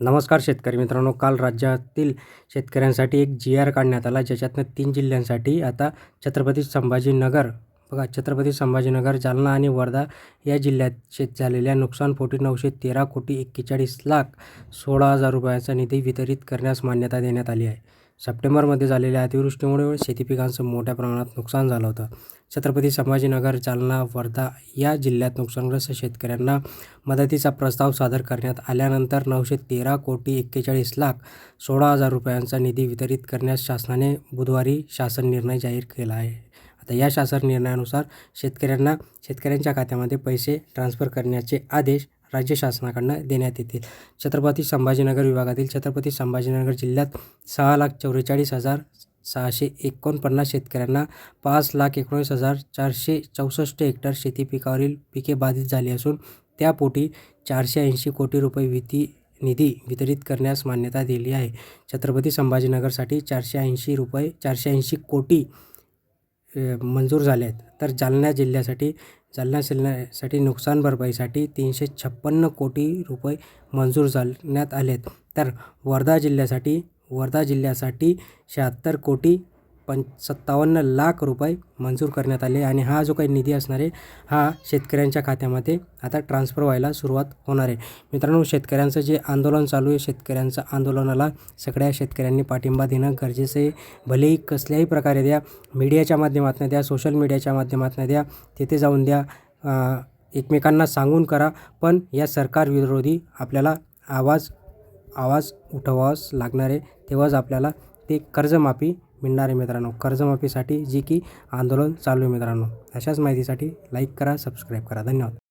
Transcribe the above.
नमस्कार शेतकरी मित्रांनो काल राज्यातील शेतकऱ्यांसाठी एक जी आर काढण्यात आला ज्याच्यातनं तीन जिल्ह्यांसाठी आता छत्रपती संभाजीनगर बघा छत्रपती संभाजीनगर जालना आणि वर्धा या जिल्ह्यात शेत झालेल्या नुकसानपोटी नऊशे तेरा कोटी एक्केचाळीस लाख सोळा हजार रुपयाचा निधी वितरित करण्यास मान्यता देण्यात आली आहे. सप्टेंबरमध्ये झालेल्या अतिवृष्टीमुळे शेती पिकांचं मोठ्या प्रमाणात नुकसान झालं होतं. छत्रपती संभाजीनगर जालना वर्धा या जिल्ह्यात नुकसानग्रस्त शेतकऱ्यांना मदतीचा प्रस्ताव सादर करण्यात आल्यानंतर नऊशे तेरा कोटी एक्केचाळीस लाख सोळा हजार रुपयांचा निधी वितरित करण्यास शासनाने बुधवारी शासन निर्णय जाहीर केला आहे. आता या शासन निर्णयानुसार शेतकऱ्यांना शेतकऱ्यांच्या खात्यामध्ये पैसे ट्रान्स्फर करण्याचे आदेश राज्य शासनाकडनं देण्यात येतील. छत्रपती संभाजीनगर विभागातील छत्रपती संभाजीनगर जिल्ह्यात सहा लाख चौवेचाळीस हजार सहाशे एकोणपन्नास शेतकऱ्यांना पाच लाख एकोणीस हजार चारशे चौसष्ट हेक्टर शेती पिकावरील पिके बाधित झाली असून त्यापोटी चारशे ऐंशी कोटी रुपये विधी निधी वितरित करण्यास मान्यता दिली आहे. छत्रपती संभाजीनगरसाठी चारशे ऐंशी रुपये चारशे ऐंशी कोटी मंजूर झाले आहेत तर जालना जिल्ह्यासाठी जालना जिल्ह्यासाठी नुकसान भरपाईसाठी तीनशे छप्पन्न कोटी रुपये मंजूर झाल्यात आलेत. तर वर्धा जिल्ह्यासाठी वर्धा जिल्ह्यासाठी शहात्तर कोटी पं सत्तावन्न लाख रुपये मंजूर करण्यात आले आणि हा जो काही निधी असणार आहे हा शेतकऱ्यांच्या खात्यामध्ये आता ट्रान्स्फर व्हायला सुरुवात होणार आहे. मित्रांनो शेतकऱ्यांचं जे आंदोलन चालू आहे शेतकऱ्यांचं आंदोलनाला सगळ्या शेतकऱ्यांनी पाठिंबा देणं गरजेचं आहे. भलेही कसल्याही प्रकारे द्या मीडियाच्या माध्यमातून द्या सोशल मीडियाच्या माध्यमातून द्या तिथे जाऊन द्या एकमेकांना सांगून करा पण या सरकारविरोधी आपल्याला आवाज आवाज उठवावाच लागणार आहे. तेव्हाच आपल्याला ते कर्जमाफी मिळणार आहे मित्रांनो. कर्जमाफीसाठी जी की आंदोलन चालू आहे मित्रांनो. अशाच माहितीसाठी लाईक करा सबस्क्राईब करा. धन्यवाद.